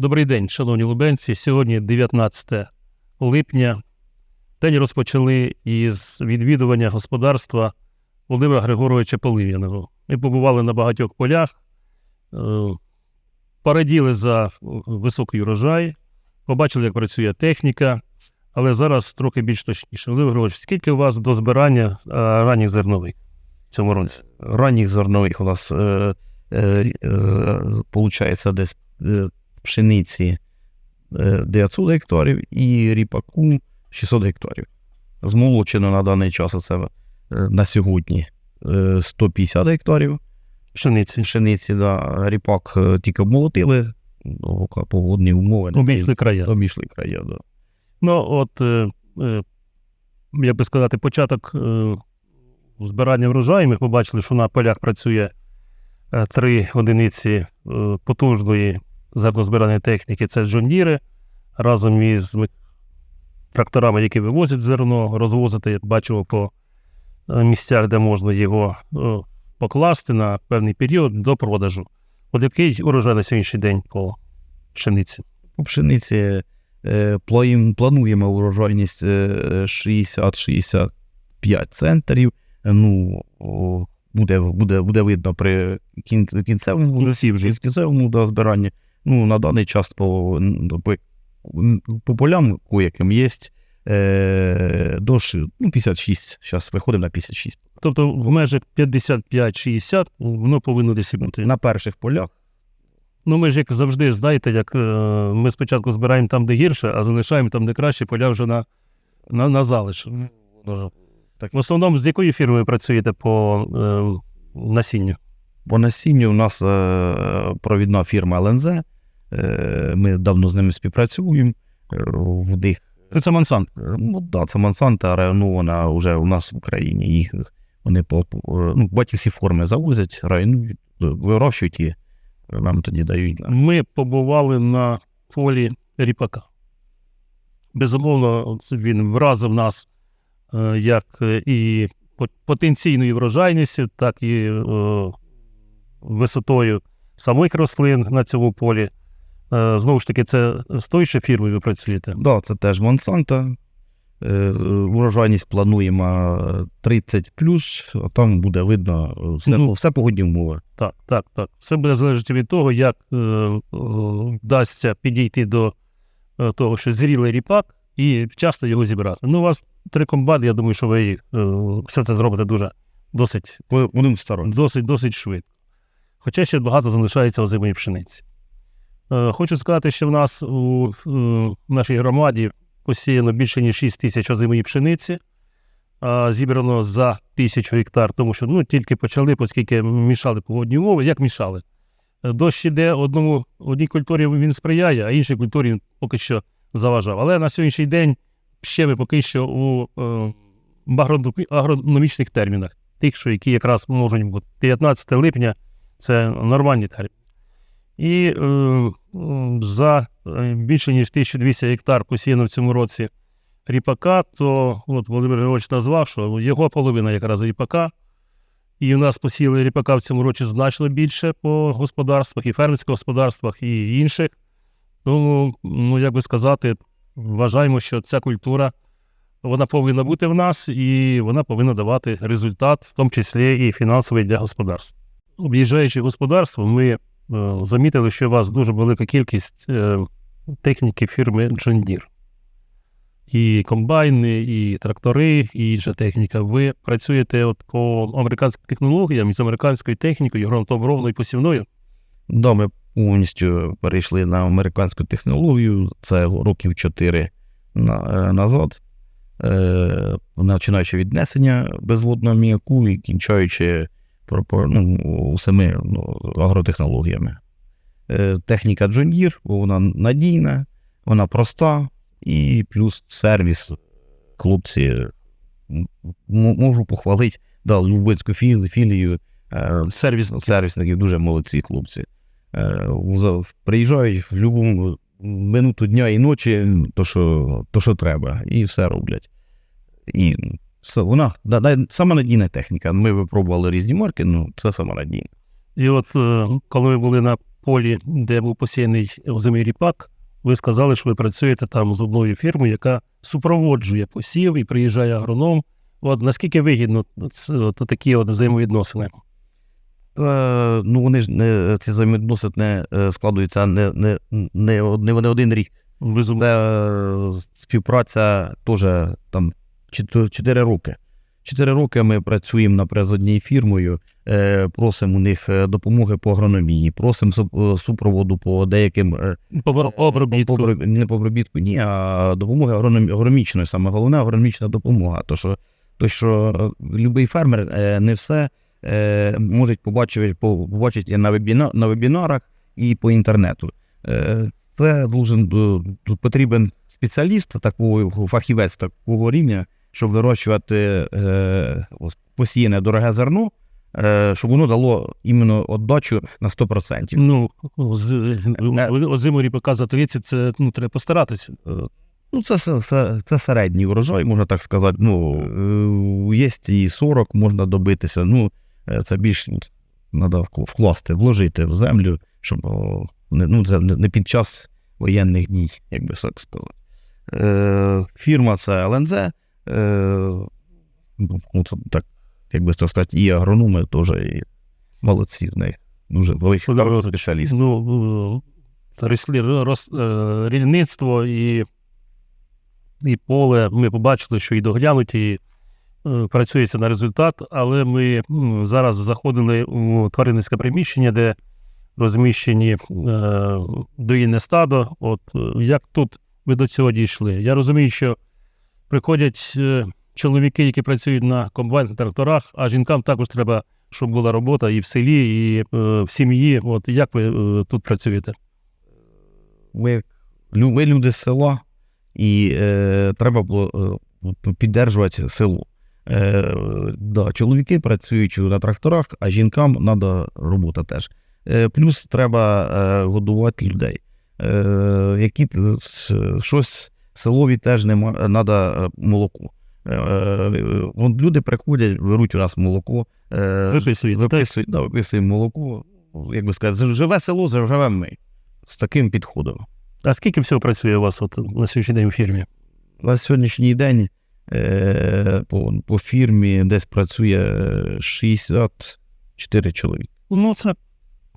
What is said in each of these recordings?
Добрий день, шановні лубенці. Сьогодні 19 липня. День розпочали із відвідування господарства Володимира Григоровича Полив'яного. Ми побували на багатьох полях, е, пораділи за високий урожай, побачили, як працює техніка, але зараз трохи більш точніше. Володимир Григорович, скільки у вас до збирання е, ранніх зернових в цьому році? ранніх зернових у нас е, е, е, получається десь е, пшениці е, 900 гектарів і ріпаку 600 гектарів. Змолочено на даний час це е, на сьогодні е, 150 гектарів Пшениці. пшениці, да, ріпак е, тільки обмолотили, ну, погодні умови Обійшли края. обійшли края. Да. Ну, от, е, е, як би сказати, початок е, збирання врожаю. Ми побачили, що на полях працює е, три одиниці е, потужної зернозбиральної техніки. Це джондіри разом із тракторами, які вивозять зерно, розвозити, бачимо по е, місцях, де можна його е, покласти на певний період до продажу. От який урожай на сьогоднішній день по пшениці? По пшениці е, плануємо урожайність е, 60-65 центрів. Ну, буде, буде, буде видно при кінцевому, кінцевому да, збиранні. Ну, на даний час по, по, по полям, яким є, е, до ну, 56. Зараз виходимо на 56. Тобто в межах 55-60 воно повинно десь бути. На перших полях Ну ми ж як завжди, знаєте, як е, ми спочатку збираємо там, де гірше, а залишаємо там, де краще, поля вже на, на, на залиш. дуже В основному з якою фірмою працюєте по е, насінню? По насінню у нас е, провідна фірма ЛНЗ. Е, ми давно з ними співпрацюємо. Е, В них, Це Монсан. е, ну, да, це Монсанта, але ну, вона вже у нас в Україні. Їх вони по ну, батьківські форми завозять, районують, вирощують і нам тоді дають. Ми побували на полі ріпака. Безумовно, він вразив нас як і по- потенційною врожайністю, так і висотою самих рослин на цьому полі. Е, Знову ж таки, це з тої ж фірми ви працюєте. Да, це теж Монсанта. Е, Урожайність плануємо 30 а там буде видно е, все, Ну. все погодні умови. Так, так, так. Все буде залежати від того, як е, е, вдасться підійти до е, того, що зрілий ріпак, і вчасно його зібрати. Ну, у вас три комбати, я думаю, що ви е, все це зробите дуже досить, Будемо досить, досить швидко. Хоча ще багато залишається озимої пшениці. Е, хочу сказати, що в нас у е, нашій громаді посіяно більше ніж 6 тисяч озимої пшениці, а зібрано за тисячу гектар, тому що ну, тільки почали, оскільки мішали погодні умови. Як мішали? Е, Дощ іде одному, одній культурі він сприяє, а іншій культурі він поки що заважав. Але на сьогоднішній день ще ми поки що у е, агрономічних термінах, тих, що які якраз можуть бути 19 липня це нормальні терміни. І е, за е, більше ніж 1200 гектар посіяно в цьому році ріпака, то от Володимир Григорович назвав, що його половина якраз ріпака. І у нас посіяли ріпака в цьому році значно більше по господарствах, і фермерських господарствах, і інших. Тому, ну, як би сказати, вважаємо, що ця культура вона повинна бути в нас, і вона повинна давати результат, в тому числі і фінансовий для господарств. Об'їжджаючи господарство, ми замітили, що у вас дуже велика кількість е, техніки фірми John Deere. І комбайни, і трактори, і інша техніка. Ви працюєте от по американським технологіям із американською технікою, ґрунтообробною і посівною. Да, ми повністю перейшли на американську технологію. Це років 4 е, назад. Е, починаючи від несення безводного м'яку і кінчаючи ну, усіми ну, агротехнологіями. Е, техніка John Deere, вона надійна, вона проста і плюс сервіс. Хлопці можу похвалити, да, Лубенську філію, е, Сервіс сервісників дуже молодці хлопці. Е, Приїжджають в будь-яку минуту дня і ночі, то що, то, що треба, і все роблять. І все, вона да, да, сама надійна техніка. Ми випробували різні марки, ну це сама надійна. І от е, коли ми були на полі, де був посіяний озимий ріпак, ви сказали, що ви працюєте там з одною фірмою, яка супроводжує посів і приїжджає агроном. От наскільки вигідно от такі от взаємовідносини? Е, ну, вони ж не, ці взаємовідносини е, складуються не, не, не, не, не один рік. Безумовно. Це е, співпраця теж там 4 роки. Чотири роки ми працюємо наприклад, з однією фірмою, е, просимо у них е, допомоги по агрономії, просимо е, супроводу по деяким По обробітку. не по обробітку, ні, а допомоги агрономі- агрономічної, саме головне агрономічна допомога. То що, то, що будь-який фермер не все може побачити, побачити на, вебіна, на вебінарах і по інтернету. Це должен, потрібен спеціаліст, такого фахівець такого рівня, щоб вирощувати е, ось посіяне дороге зерно, е, щоб воно дало іменно віддачу на 100%. Ну, озимий ріпака за 30, це ну, треба постаратися. Е, Ну, це, це, це, це середній урожай, можна так сказати. Ну, е, є і 40 можна добитися. Ну, е, це більш треба вкласти, вложити в землю, щоб ну, це не під час воєнних дій, як би так сказати. Фірма це ЛНЗ. Е, ну, це так, як би сказати, і агрономи теж і молодці в них. Дуже великий Добре. спеціаліст. Ну, рослі- рос- е, рільництво і, і поле. Ми побачили, що і доглянуті, і е, працюється на результат, але ми зараз заходили у тваринницьке приміщення, де розміщені е, доїнне стадо. От як тут ви до цього дійшли? Я розумію, що приходять е, чоловіки, які працюють на комбайнах, тракторах, а жінкам також треба, щоб була робота і в селі, і е, в сім'ї. От як ви е, тут працюєте? ми, ми люди з села, і е, треба було е, піддержувати село. Е, да, чоловіки працюють на тракторах, а жінкам треба робота теж. Е, плюс треба е, годувати людей. Е, які щось селові теж нема, треба молоко. Е, е, люди приходять, беруть у нас молоко, е, виписують, да, виписуємо молоко. Як би сказати, живе село, живемо ми. З таким підходом. А скільки всього працює у вас от, на сьогоднішній день у фірмі? На сьогоднішній день е, по, по фірмі десь працює е, 64 чоловік. Ну, це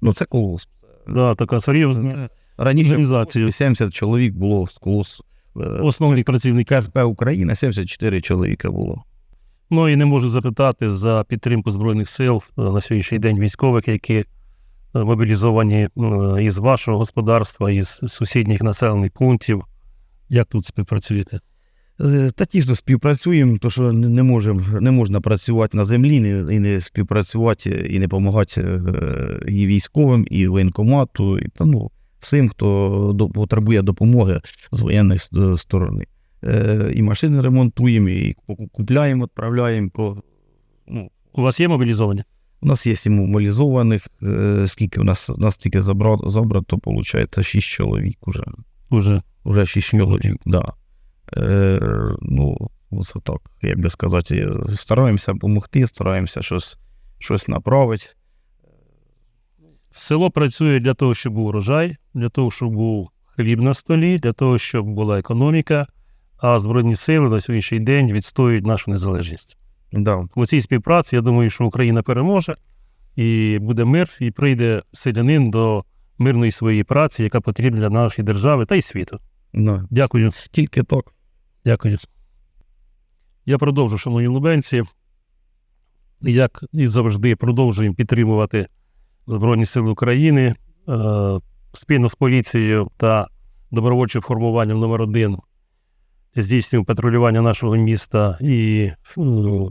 Ну, це колос. да, така серйозна Це Раніше організація. 70 чоловік було з колос. Е, Основні працівники. КСП Україна 74 чоловіка було. Ну і не можу запитати за підтримку Збройних сил е, на сьогоднішній день військових, які е, мобілізовані із вашого господарства, із сусідніх населених пунктів. Як тут співпрацюєте? Та тісно співпрацюємо, то що не, можем, не можна працювати на землі не, і не співпрацювати і не допомагати і військовим, і воєнкомату, і та, ну, всім, хто до, потребує допомоги з воєнної е, сторони. Е, І машини ремонтуємо, і купляємо, відправляємо. По, ну, У вас є мобілізовані? у нас є мобілізованих, е, скільки у нас, у нас тільки забрато, забрато, виходить, 6 чоловік уже. Уже Уже 6 чоловік, да. Е, ну, це так, як би сказати, стараємося допомогти, стараємося щось, щось направити. Село працює для того, щоб був урожай, для того, щоб був хліб на столі, для того, щоб була економіка. А Збройні сили на сьогоднішній день відстоюють нашу незалежність. Да. У цій співпраці я думаю, що Україна переможе і буде мир, і прийде селянин до мирної своєї праці, яка потрібна для нашої держави та й світу. Да. Дякую. Тільки так. Дякую. Я продовжу, шановні лубенці. Як і завжди, продовжуємо підтримувати Збройні Сили України е, спільно з поліцією та добровольчим формуванням номер 1 здійснюємо патрулювання нашого міста і е,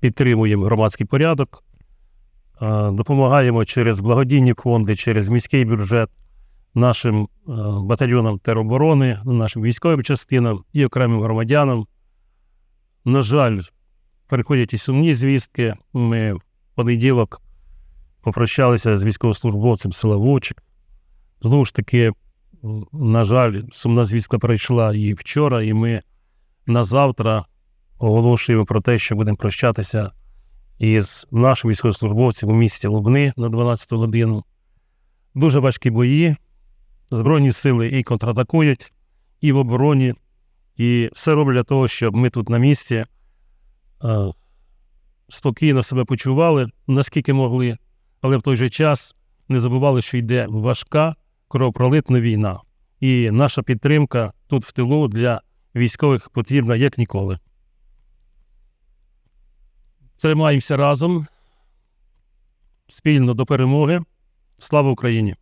підтримуємо громадський порядок. Е, допомагаємо через благодійні фонди, через міський бюджет нашим е, батальйонам тероборони, нашим військовим частинам і окремим громадянам. На жаль, переходять і сумні звістки. Ми в понеділок попрощалися з військовослужбовцем села Вовчик. Знову ж таки, на жаль, сумна звістка прийшла і вчора, і ми на завтра оголошуємо про те, що будемо прощатися із нашим військовослужбовцем у місті Лубни на 12 годину. Дуже важкі бої. Збройні сили і контратакують, і в обороні, і все роблять для того, щоб ми тут на місці е, спокійно себе почували, наскільки могли, але в той же час не забували, що йде важка кровопролитна війна. І наша підтримка тут в тилу для військових потрібна як ніколи. Тримаємося разом спільно до перемоги. Слава Україні!